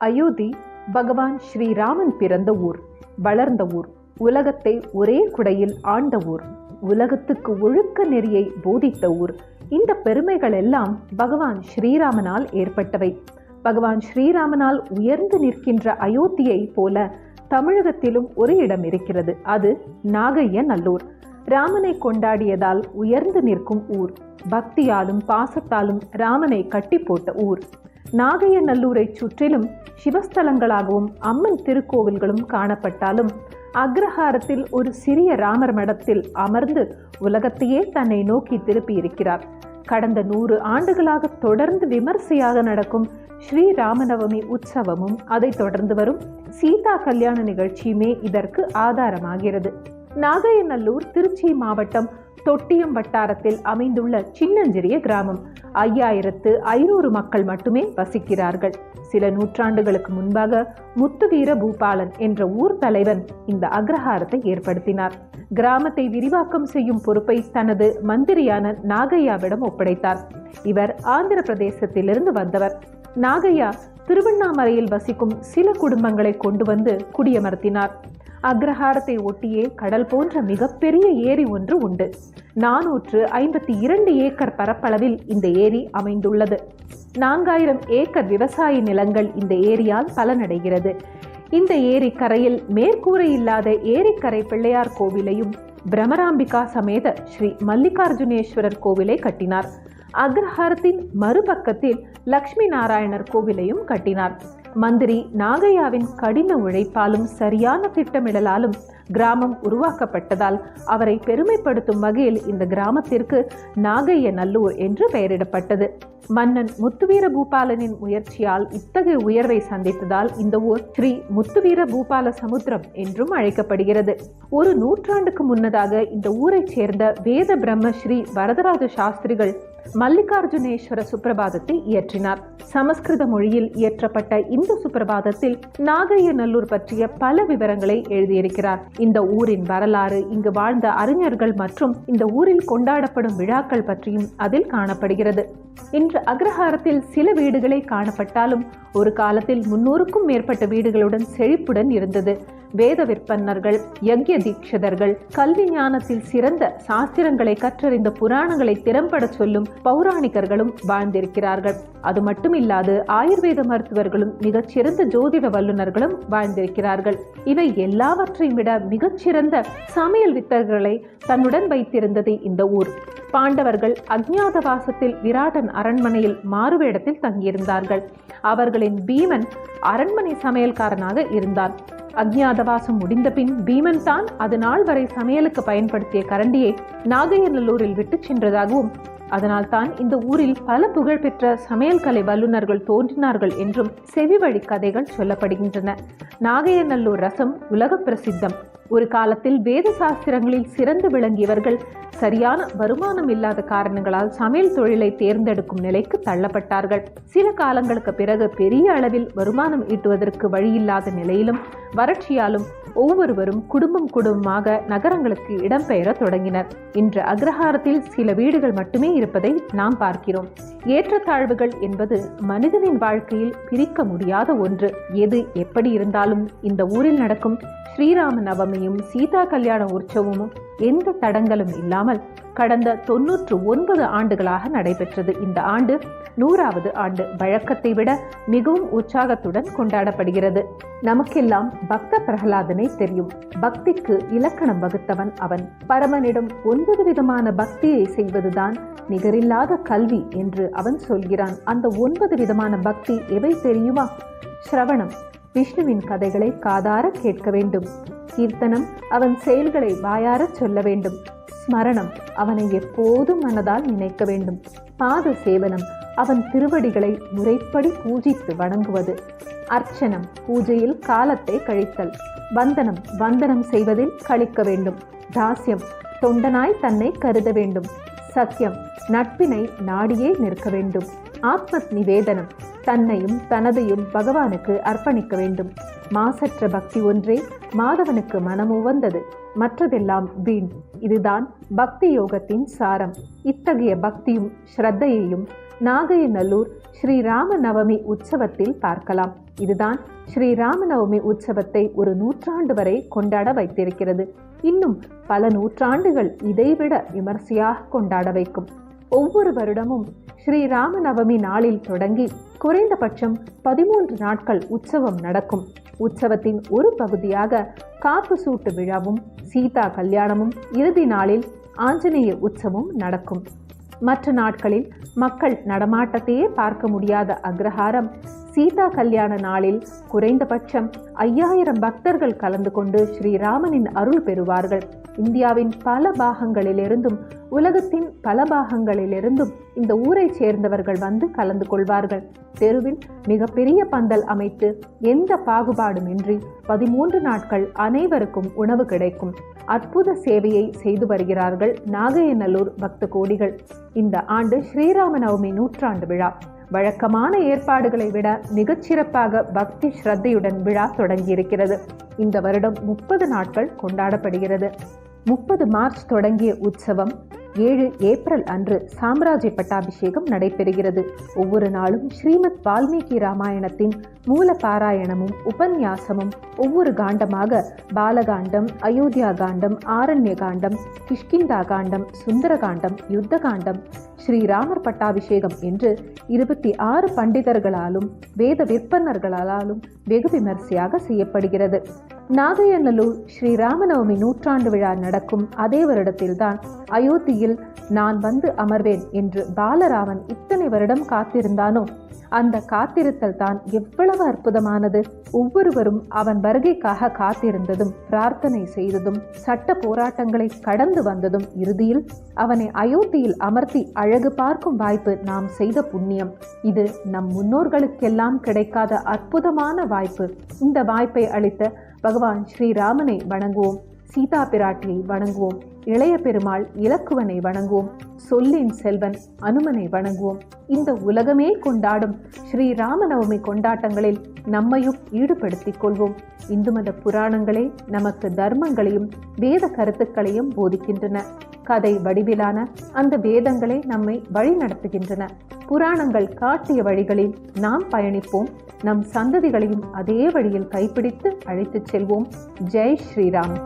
அயோத்தி பகவான் ஸ்ரீராமன் பிறந்த ஊர் வளர்ந்த ஊர் உலகத்தை ஒரே குடையில் ஆண்ட ஊர் உலகத்துக்கு ஒழுக்க நெறியை போதித்த ஊர். இந்த பெருமைகள் எல்லாம் பகவான் ஸ்ரீராமனால் ஏற்பட்டவை. பகவான் ஸ்ரீராமனால் உயர்ந்து நிற்கின்ற அயோத்தியை போல தமிழகத்திலும் ஒரு இடம் இருக்கிறது. அது நாகைய நல்லூர் ராமனை கொண்டாடியதால் உயர்ந்து நிற்கும் ஊர். பக்தியாலும் பாசத்தாலும் ராமனை கட்டி போட்ட ஊர். நாகையநல்லூரைச் சுற்றிலும் சிவஸ்தலங்களாகவும் அம்மன் திருக்கோவில்களும் காணப்பட்டாலும் அக்ரஹாரத்தில் ஒரு சிறிய ராமர் மடத்தில் அமர்ந்து உலகத்தையே தன்னை நோக்கி திருப்பியிருக்கிறார். கடந்த நூறு ஆண்டுகளாக தொடர்ந்து விமர்சையாக நடக்கும் ஸ்ரீ ராமநவமி உற்சவமும் அதைத் தொடர்ந்து வரும் சீதா கல்யாண நிகழ்ச்சியுமே இதற்கு ஆதாரமாகிறது. நாகையநல்லூர் திருச்சி மாவட்டம் தொட்டியம் வட்டாரத்தில் அமைந்துள்ள சின்னஞ்சிறிய கிராமம். ஐயாயிரத்து ஐநூறு மக்கள் மட்டுமே வசிக்கிறார்கள். சில நூற்றாண்டுகளுக்கு முன்பாக முத்துவீர பூபாலன் என்ற ஊர் தலைவன் இந்த அக்ரஹாரத்தை ஏற்படுத்தினார். கிராமத்தை விரிவாக்கம் செய்யும் பொறுப்பை தனது மந்திரியான நாகையாவிடம் ஒப்படைத்தார். இவர் ஆந்திர பிரதேசத்திலிருந்து வந்தவர். நாகையா திருவண்ணாமலையில் வசிக்கும் சில குடும்பங்களை கொண்டு வந்து குடியமர்த்தினார். அக்ரஹாரத்தை ஒட்டியே கடல் போன்ற மிகப்பெரிய ஏரி ஒன்று உண்டு. நானூற்று ஐம்பத்தி இரண்டு ஏக்கர் பரப்பளவில் இந்த ஏரி அமைந்துள்ளது. நான்காயிரம் ஏக்கர் விவசாய நிலங்கள் இந்த ஏரியால் பலனடைகிறது. இந்த ஏரி கரையில் மேற்கூரை இல்லாத ஏரிக்கரை பிள்ளையார் கோவிலையும் பிரமராம்பிகா சமேத ஸ்ரீ மல்லிகார்ஜுனேஸ்வரர் கோவிலை கட்டினார். அக்ரஹாரத்தின் மறுபக்கத்தில் லக்ஷ்மி நாராயணர் கோவிலையும் கட்டினார். மந்திரி நாகையாவின் கடின உழைப்பாலும் சரியான திட்டமிடலாலும் கிராமம் உருவாக்கப்பட்டதால் அவரை பெருமைப்படுத்தும் வகையில் இந்த கிராமத்திற்கு நாகைய நல்லூர் என்று பெயரிடப்பட்டது. மன்னன் முத்துவீர பூபாலனின் முயற்சியால் இத்தகைய உயர்வை சந்தித்ததால் இந்த ஊர் ஸ்ரீ முத்துவீர பூபால சமுத்திரம் என்றும் அழைக்கப்படுகிறது. ஒரு நூற்றாண்டுக்கு முன்னதாக இந்த ஊரைச் சேர்ந்த வேத பிரம்ம ஸ்ரீ வரதராஜ சாஸ்திரிகள் மல்லிகார்ஜுனேஸ்வர சுப்பிரபாதத்தை இயற்றினார். சமஸ்கிருத மொழியில் இயற்றப்பட்ட இந்த சுப்பிரபாதத்தில் நாகைய நல்லூர் பற்றிய பல விவரங்களை எழுதியிருக்கிறார். இந்த ஊரின் வரலாறு இங்கு வாழ்ந்த அறிஞர்கள் மற்றும் இந்த ஊரில் கொண்டாடப்படும் விழாக்கள் பற்றியும் அதில் காணப்படுகிறது. இன்று அக்ரஹாரத்தில் சில வீடுகளே காணப்பட்டாலும் ஒரு காலத்தில் முன்னூறுக்கும் மேற்பட்ட வீடுகளுடன் செழிப்புடன் இருந்தது. வேத விற்பன்னர்கள் யக்ய தீட்சிதர்கள் கல்வி ஞானத்தில் சிறந்த சாஸ்திரங்களை கற்றறிந்த புராணங்களை திறம்பட சொல்லும் பௌராணிகர்களும் வாழ்ந்திருக்கிறார்கள். அது மட்டுமில்லாது ஆயுர்வேத மருத்துவர்களும் மிகச்சிறந்த ஜோதிட வல்லுநர்களும் வாழ்ந்திருக்கிறார்கள். இவை எல்லாவற்றையும் விட மிகச்சிறந்த சமையல் வித்தகர்களை தன்னுடன் வைத்திருந்தது இந்த ஊர். பாண்டவர்கள் அஜ்ஞாதவாசத்தில் விராடன் அரண்மனையில் மாறுவேடத்தில் தங்கியிருந்தார்கள். அவர்களின் பீமன் அரண்மனை சமையல்காரனாக இருந்தான் அக்ஞாதவாசம் முடிந்த பின் பீமன் தான் அது நாள் வரை சமையலுக்கு பயன்படுத்திய கரண்டியை நாகையநல்லூரில் விட்டுச் சென்றதாகவும் அதனால் தான் இந்த ஊரில் பல புகழ்பெற்ற சமையல் கலை வல்லுநர்கள் தோன்றினார்கள் என்றும் செவிவழி கதைகள் சொல்லப்படுகின்றன. நாகையநல்லூர் ரசம் உலக பிரசித்தம். ஒரு காலத்தில் வேத சாஸ்திரங்களில் சிறந்து விளங்கியவர்கள் சரியான வருமானம் இல்லாத காரணங்களால் சமையல் தொழிலை தேர்ந்தெடுக்கும் நிலைக்கு தள்ளப்பட்டார்கள். சில காலங்களுக்கு பிறகு பெரிய அளவில் வருமானம் ஈட்டுவதற்கு வழியில்லாத நிலையிலும் வறட்சியாலும் ஒவ்வொருவரும் குடும்பம் குடும்பமாக நகரங்களுக்கு இடம்பெயர தொடங்கினர். இன்று அக்ரஹாரத்தில் சில வீடுகள் மட்டுமே இருப்பதை நாம் பார்க்கிறோம். ஏற்றத்தாழ்வுகள் என்பது மனிதனின் வாழ்க்கையில் பிரிக்க முடியாத ஒன்று. எது எப்படி இருந்தாலும் இந்த ஊரில் நடக்கும் ஸ்ரீராம நவமியும் சீதா கல்யாண உற்சவமும் எந்த தடங்களும் இல்லாமல் கடந்த தொன்னூற்று ஒன்பது ஆண்டுகளாக நடைபெற்றது. இந்த ஆண்டு நூறாவது ஆண்டு வழக்கத்தை விட மிகவும் உற்சாகத்துடன் கொண்டாடப்படுகிறது. நமக்கெல்லாம் பக்த பிரகலாதனை தெரியும். பக்திக்கு இலக்கணம் வகுத்தவன் அவன். பரமனிடம் ஒன்பது விதமான பக்தியை செய்வதுதான் நிகரில்லாத கல்வி என்று அவன் சொல்கிறான். அந்த ஒன்பது விதமான பக்தி எவை தெரியுமா? ஸ்ரவணம். விஷ்ணுவின் கதைகளை காதார கேட்க வேண்டும். கீர்த்தனம் அவன் செயல்களை வாயாரச் சொல்ல வேண்டும். ஸ்மரணம் அவனை எப்போதும் மனதால் நினைக்க வேண்டும். பாத சேவனம் அவன் திருவடிகளை முறைப்படி பூஜித்து வணங்குவது. அர்ச்சனம் பூஜையில் காலத்தை கழித்தல். வந்தனம் வந்தனம் செய்வதில் கழிக்க வேண்டும். தாசியம் தொண்டனாய் தன்னை கருத வேண்டும். சத்தியம் நட்பினை நாடியே நிற்க வேண்டும். ஆத்ம நிவேதனம் தன்னையும் தனதையும் பகவானுக்கு அர்ப்பணிக்க வேண்டும். மாசற்ற பக்தி ஒன்றே மாதவனுக்கு மனமுவந்தது மற்றதெல்லாம் வீண். இதுதான் பக்தி யோகத்தின் சாரம். இத்தகைய பக்தியும் ஸ்ரத்தையையும் நாகையநல்லூர் ஸ்ரீ ராமநவமி உற்சவத்தில் பார்க்கலாம். இதுதான் ஸ்ரீ ராமநவமி உற்சவத்தை ஒரு நூற்றாண்டு வரை கொண்டாட வைத்திருக்கிறது. இன்னும் பல நூற்றாண்டுகள் இதைவிட விமர்சையாக கொண்டாட வைக்கும். ஒவ்வொரு வருடமும் ஸ்ரீ ராமநவமி நாளில் தொடங்கி குறைந்தபட்சம் பதிமூன்று நாட்கள் உற்சவம் நடக்கும். உற்சவத்தின் ஒரு பகுதியாக காப்பு சூட்டு விழாவும் சீதா கல்யாணமும் இறுதி நாளில் ஆஞ்சநேய உற்சவம் நடக்கும். மற்ற நாட்களில் மக்கள் நடமாட்டத்தையே பார்க்க முடியாத அக்ரஹாரம் சீதா கல்யாண நாளில் குறைந்தபட்சம் ஐயாயிரம் பக்தர்கள் கலந்து கொண்டு ஸ்ரீராமனின் அருள் பெறுவார்கள். இந்தியாவின் பல பாகங்களிலிருந்தும் உலகத்தின் பல பாகங்களிலிருந்தும் இந்த ஊரைச் சேர்ந்தவர்கள் வந்து கலந்து கொள்வார்கள். தெருவில் மிகப்பெரிய பந்தல் அமைத்து எந்த பாகுபாடுமின்றி பதிமூன்று நாட்கள் அனைவருக்கும் உணவு கிடைக்கும். அற்புத சேவையை செய்து வருகிறார்கள் நாகையநல்லூர் பக்த கோடிகள் இந்த ஆண்டு ஸ்ரீராம நவமி நூற்றாண்டு விழா. வழக்கமான ஏற்பாடுகளை விட மிகச்சிறப்பாக பக்தி ஸ்ரத்தையுடன் விழா தொடங்கியிருக்கிறது. இந்த வருடம் முப்பது நாட்கள் கொண்டாடப்படுகிறது. முப்பது மார்ச் தொடங்கிய உற்சவம் ஏழு ஏப்ரல் அன்று சாம்ராஜ்ய பட்டாபிஷேகம் நடைபெறுகிறது. ஒவ்வொரு நாளும் ஸ்ரீமத் வால்மீகி ராமாயணத்தின் மூல பாராயணமும் உபன்யாசமும் ஒவ்வொரு காண்டமாக பாலகாண்டம் அயோத்தியா காண்டம் ஆரண்ய காண்டம் கிஷ்கிந்தா காண்டம் சுந்தர காண்டம் யுத்த காண்டம் ஸ்ரீராமர் பட்டாபிஷேகம் என்று இருபத்தி ஆறு பண்டிதர்களாலும் வேத விற்பனர்களாலும் வெகு விமரிசையாக செய்யப்படுகிறது. நாகையநல்லூர் ஸ்ரீ ராமநவமி நூற்றாண்டு விழா நடக்கும் அதே வருடத்தில்தான் அயோத்தியில் நான் வந்து அமர்வேன் என்று பாலராமன் இத்தனை வருடம் காத்திருந்தானோ? அந்த காத்திருத்தல் தான் எவ்வளவு அற்புதமானது. ஒவ்வொருவரும் அவன் வருகைக்காக காத்திருந்ததும் பிரார்த்தனை செய்ததும் சட்ட போராட்டங்களை கடந்து வந்ததும் இறுதியில் அவனை அயோத்தியில் அமர்த்தி அழகு பார்க்கும் வாய்ப்பு நாம் செய்த புண்ணியம். இது நம் முன்னோர்களுக்கெல்லாம் கிடைக்காத அற்புதமான வாய்ப்பு. இந்த வாய்ப்பை அளித்த பகவான் ஸ்ரீராமனை வணங்குவோம். சீதா பிராட்டியை வணங்குவோம். இளைய பெருமாள் இலக்குவனை வணங்குவோம். சொல்லின் செல்வன் அனுமனை வணங்குவோம். இந்த உலகமே கொண்டாடும் ஸ்ரீ ராமநவமி கொண்டாட்டங்களில் நம்மையும் ஈடுபடுத்திக் கொள்வோம். இந்து மத புராணங்களே நமக்கு தர்மங்களையும் வேத கருத்துக்களையும் போதிக்கின்றன. கதை வடிவிலான அந்த வேதங்களே நம்மை வழி நடத்துகின்றன. புராணங்கள் காட்டிய வழிகளில் நாம் பயணிப்போம். நம் சந்ததிகளையும் அதே வழியில் கைப்பிடித்து அழைத்துச் செல்வோம். ஜெய் ஸ்ரீராம்.